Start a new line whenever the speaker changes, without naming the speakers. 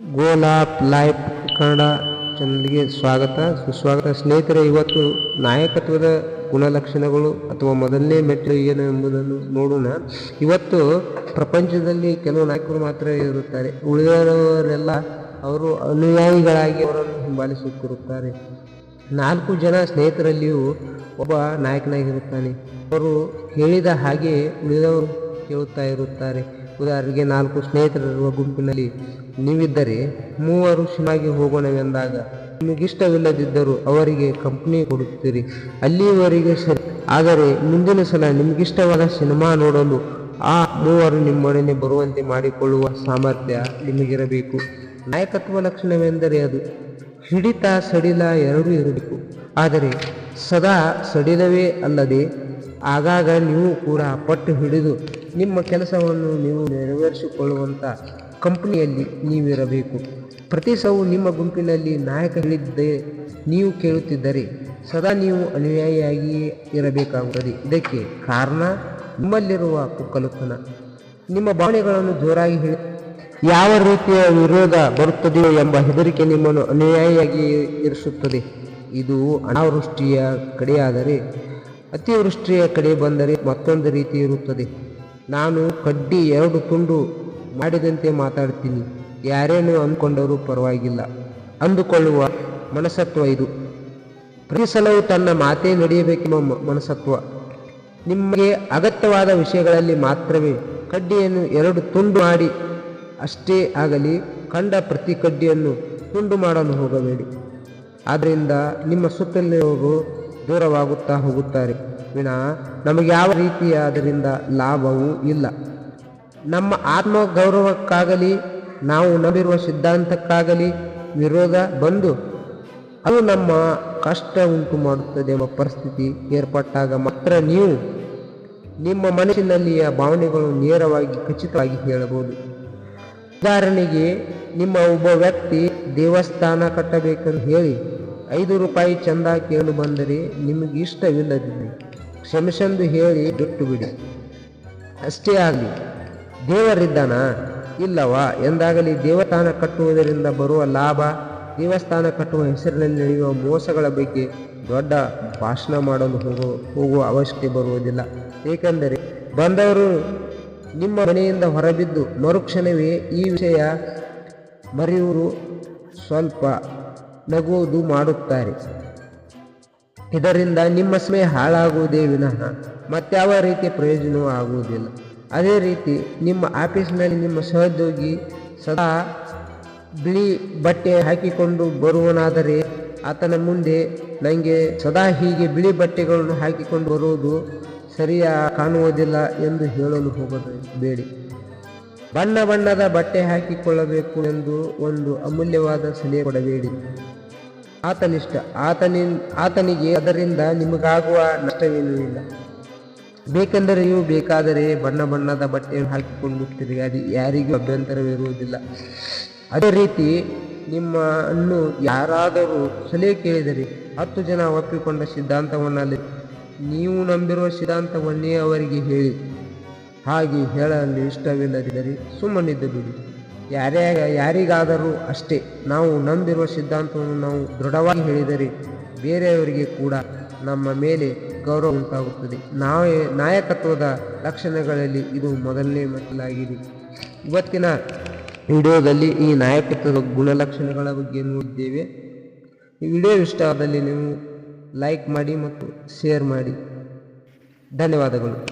ಗೋಲಾಪ್ life Kannada ಚಾನಲ್ಗೆ ಸ್ವಾಗತ. ಸುಸ್ವಾಗತ. ಸ್ನೇಹಿತರೆ, ಇವತ್ತು ನಾಯಕತ್ವದ ಗುಣಲಕ್ಷಣಗಳು ಅಥವಾ ಮೊದಲನೇ ಮೆಟ್ಟಿಲು ಏನು ಎಂಬುದನ್ನು ನೋಡೋಣ. ಇವತ್ತು ಪ್ರಪಂಚದಲ್ಲಿ ಕೆಲವು ನಾಯಕರು ಮಾತ್ರ ಇರುತ್ತಾರೆ. ಉಳಿದವರೆಲ್ಲ ಅವರು ಅನುಯಾಯಿಗಳಾಗಿ ಅವರನ್ನು ಹಿಂಬಾಲಿಸುತ್ತಿರುತ್ತಾರೆ ನಾಲ್ಕು ಜನ ಸ್ನೇಹಿತರಲ್ಲಿಯೂ ಒಬ್ಬ ನಾಯಕನಾಗಿರುತ್ತಾನೆ. ಅವರು ಹೇಳಿದ ಹಾಗೆ ಉಳಿದವರು ಕೇಳುತ್ತಾ ಇರುತ್ತಾರೆ. ಉದಾಹರಣೆಗೆ ನಾಲ್ಕು ಸ್ನೇಹಿತರಿರುವ ಗುಂಪಿನಲ್ಲಿ ನೀವಿದ್ದರೆ ಮೂವರು ಶಿಮಾಗೆ ಹೋಗೋಣವೆಂದಾಗ ನಿಮಗಿಷ್ಟವಿಲ್ಲದಿದ್ದರೂ ಅವರಿಗೆ ಕಂಪನಿ ಕೊಡುತ್ತೀರಿ. ಅಲ್ಲಿಯವರೆಗೆ ಸರಿ. ಆದರೆ ಮುಂದಿನ ಸಲ ನಿಮಗಿಷ್ಟವಾದ ಸಿನಿಮಾ ನೋಡಲು ಆ ಮೂವರು ನಿಮ್ಮೊಡನೆ ಬರುವಂತೆ ಮಾಡಿಕೊಳ್ಳುವ ಸಾಮರ್ಥ್ಯ ನಿಮಗಿರಬೇಕು. ನಾಯಕತ್ವ ಲಕ್ಷಣವೆಂದರೆ ಅದು ಹಿಡಿತ ಸಡಿಲ ಎರಡೂ ಇರಬೇಕು. ಆದರೆ ಸದಾ ಸಡಿಲವೇ ಅಲ್ಲದೆ ಆಗಾಗ ನೀವು ಕೂಡ ಪಟ್ಟು ಹಿಡಿದು ನಿಮ್ಮ ಕೆಲಸವನ್ನು ನೀವು ನೆರವೇರಿಸಿಕೊಳ್ಳುವಂಥ ಕಂಪನಿಯಲ್ಲಿ ನೀವಿರಬೇಕು. ಪ್ರತಿ ಸಾವು ನಿಮ್ಮ ಗುಂಪಿನಲ್ಲಿ ನಾಯಕ ಹೇಳಿದ್ದೇ ನೀವು ಕೇಳುತ್ತಿದ್ದರೆ ಸದಾ ನೀವು ಅನುಯಾಯಿಯಾಗಿಯೇ ಇರಬೇಕಾಗುತ್ತದೆ. ಇದಕ್ಕೆ ಕಾರಣ ನಿಮ್ಮಲ್ಲಿರುವ ಕುಕ್ಕಲುತನ. ನಿಮ್ಮ ಭಾವನೆಗಳನ್ನು ಜೋರಾಗಿ ಹೇಳಿ. ಯಾವ ರೀತಿಯ ವಿರೋಧ ಬರುತ್ತದೆಯೋ ಎಂಬ ಹೆದರಿಕೆ ನಿಮ್ಮನ್ನು ಅನುಯಾಯಿಯಾಗಿ ಇರಿಸುತ್ತದೆ. ಇದು ಅನಾವೃಷ್ಟಿಯ ಕಡೆಯಾದರೆ ಅತಿವೃಷ್ಟಿಯ ಕಡೆ ಬಂದರೆ ಮತ್ತೊಂದು ರೀತಿ ಇರುತ್ತದೆ. ನಾನು ಕಡ್ಡಿ ಎರಡು ತುಂಡು ಮಾಡಿದಂತೆ ಮಾತಾಡ್ತೀನಿ. ಯಾರೇನು ಅಂದ್ಕೊಂಡರೂ ಪರವಾಗಿಲ್ಲ. ಅಂದುಕೊಳ್ಳುವ ಮನಸತ್ವ ಇದು. ಪ್ರತಿ ಸಲವೂ ತನ್ನ ಮಾತೇ ನಡೆಯಬೇಕೆಂಬ ಮನಸತ್ವ. ನಿಮಗೆ ಅಗತ್ಯವಾದ ವಿಷಯಗಳಲ್ಲಿ ಮಾತ್ರವೇ ಕಡ್ಡಿಯನ್ನು ಎರಡು ತುಂಡು ಮಾಡಿ ಅಷ್ಟೇ ಆಗಲಿ ಕಂಡ ಪ್ರತಿ ಕಡ್ಡಿಯನ್ನು ತುಂಡು ಮಾಡಲು ಹೋಗಬೇಡಿ. ಆದ್ದರಿಂದ ನಿಮ್ಮ ಸುತ್ತಲಿನವರು ದೂರವಾಗುತ್ತಾ ಹೋಗುತ್ತಾರೆ. ವಿನಾ, ನಮಗೆ ಯಾವ ರೀತಿಯ ಅದರಿಂದ ಲಾಭವೂ ಇಲ್ಲ. ನಮ್ಮ ಆತ್ಮ ಗೌರವಕ್ಕಾಗಲಿ ನಾವು ನಂಬಿರುವ ಸಿದ್ಧಾಂತಕ್ಕಾಗಲಿ ವಿರೋಧ ಬಂದು ಅದು ನಮ್ಮ ಕಷ್ಟ ಉಂಟು ಮಾಡುತ್ತದೆ ಎಂಬ ಪರಿಸ್ಥಿತಿ ಏರ್ಪಟ್ಟಾಗ ಮಾತ್ರ ನೀವು ನಿಮ್ಮ ಮನಸ್ಸಿನಲ್ಲಿಯ ಭಾವನೆಗಳು ನೇರವಾಗಿ ಖಚಿತವಾಗಿ ಹೇಳಬಹುದು. ಉದಾಹರಣೆಗೆ, ನಿಮ್ಮ ಒಬ್ಬ ವ್ಯಕ್ತಿ ದೇವಸ್ಥಾನ ಕಟ್ಟಬೇಕೆಂದು ಹೇಳಿ ಐದು ರೂಪಾಯಿ ಚಂದ ಕೇಳು ಬಂದರೆ ನಿಮಗೆ ಇಷ್ಟವಿಲ್ಲದಿದ್ದರೆ ಕ್ಷಮಿಸೆಂದು ಹೇಳಿ ಬಿಟ್ಟು ಬಿಡಿ ಅಷ್ಟೇ ಆಗಲಿ. ದೇವರಿದ್ದಾನ? ಇಲ್ಲವಾ? ಎಂದಾಗಲಿ ದೇವಸ್ಥಾನ ಕಟ್ಟುವುದರಿಂದ ಬರುವ ಲಾಭ, ದೇವಸ್ಥಾನ ಕಟ್ಟುವ ಹೆಸರಿನಲ್ಲಿ ನಡೆಯುವ ಮೋಸಗಳ ಬಗ್ಗೆ ದೊಡ್ಡ ಭಾಷಣ ಮಾಡಲು ಹೋಗೋ, ಹೋಗುವ ಅವಶ್ಯಕತೆ ಬರುವುದಿಲ್ಲ. ಏಕೆಂದರೆ ಬಂದವರು ನಿಮ್ಮ ಮನೆಯಿಂದ ಹೊರಬಿದ್ದು ಮರುಕ್ಷಣವೇ ಈ ವಿಷಯ ಮರೆಯುವರು ಸ್ವಲ್ಪ ನಗುವುದು ಮಾಡುತ್ತಾರೆ. ಇದರಿಂದ ನಿಮ್ಮ ಸಮಯ ಹಾಳಾಗುವುದೇ ವಿನಃ ಮತ್ಯಾವ ರೀತಿಯ ಪ್ರಯೋಜನವೂ ಆಗುವುದಿಲ್ಲ. ಅದೇ ರೀತಿ ನಿಮ್ಮ ಆಫೀಸ್ನಲ್ಲಿ ನಿಮ್ಮ ಸಹೋದ್ಯೋಗಿ ಸದಾ ಬಿಳಿ ಬಟ್ಟೆ ಹಾಕಿಕೊಂಡು ಬರುವನಾದರೆ ಆತನ ಮುಂದೆ ನನಗೆ ಸದಾ ಹೀಗೆ ಬಿಳಿ ಬಟ್ಟೆಗಳನ್ನು ಹಾಕಿಕೊಂಡು ಬರುವುದು ಸರಿಯಾ ಕಾಣುವುದಿಲ್ಲ ಎಂದು ಹೇಳಲು ಹೋಗದು ಬೇಡಿ. ಬಣ್ಣ ಬಣ್ಣದ ಬಟ್ಟೆ ಹಾಕಿಕೊಳ್ಳಬೇಕು ಎಂದು ಒಂದು ಅಮೂಲ್ಯವಾದ ಸಲಹೆ ಕೊಡಬೇಡಿ. ಆತನಿಷ್ಟ ಆತನಿ ಆತನಿಗೆ ಅದರಿಂದ ನಿಮಗಾಗುವ ನಷ್ಟವೇನೂ ಇಲ್ಲ. ಬೇಕೆಂದರೆ ನೀವು ಬೇಕಾದರೆ ಬಣ್ಣ ಬಣ್ಣದ ಬಟ್ಟೆಯನ್ನು ಹಾಕಿಕೊಂಡು ಅದು ಯಾರಿಗೂ ಅಭ್ಯಂತರವಿರುವುದಿಲ್ಲ. ಅದೇ ರೀತಿ ನಿಮ್ಮನ್ನು ಯಾರಾದರೂ ಸಲಹೆ ಕೇಳಿದರೆ ಹತ್ತು ಜನ ಒಪ್ಪಿಕೊಂಡ ಸಿದ್ಧಾಂತವನ್ನಲ್ಲಿ ನೀವು ನಂಬಿರುವ ಸಿದ್ಧಾಂತವನ್ನೇ ಅವರಿಗೆ ಹೇಳಿ. ಹಾಗೆ ಹೇಳಲು ಇಷ್ಟವಿಲ್ಲದಿದ್ದರೆ ಸುಮ್ಮನಿದ್ದು ಬಿಡಿ. ಯಾರೇ ಯಾರಿಗಾದರೂ ಅಷ್ಟೇ. ನಾವು ನಂಬಿರುವ ಸಿದ್ಧಾಂತವನ್ನು ನಾವು ದೃಢವಾಗಿ ಹೇಳಿದರೆ ಬೇರೆಯವರಿಗೆ ಕೂಡ ನಮ್ಮ ಮೇಲೆ ಗೌರವ ಉಂಟಾಗುತ್ತದೆ. ನಾವೇ ನಾಯಕತ್ವದ ಲಕ್ಷಣಗಳಲ್ಲಿ ಇದು ಮೊದಲನೇ ಮೆಟ್ಟಲಾಗಿದೆ ಇವತ್ತಿನ ವಿಡಿಯೋದಲ್ಲಿ ಈ ನಾಯಕತ್ವದ ಗುಣಲಕ್ಷಣಗಳ ಬಗ್ಗೆ ನೋಡಿದ್ದೇವೆ. ಈ ವಿಡಿಯೋ ಇಷ್ಟ ಆದಲ್ಲಿ ನೀವು ಲೈಕ್ ಮಾಡಿ ಮತ್ತು ಶೇರ್ ಮಾಡಿ. ಧನ್ಯವಾದಗಳು.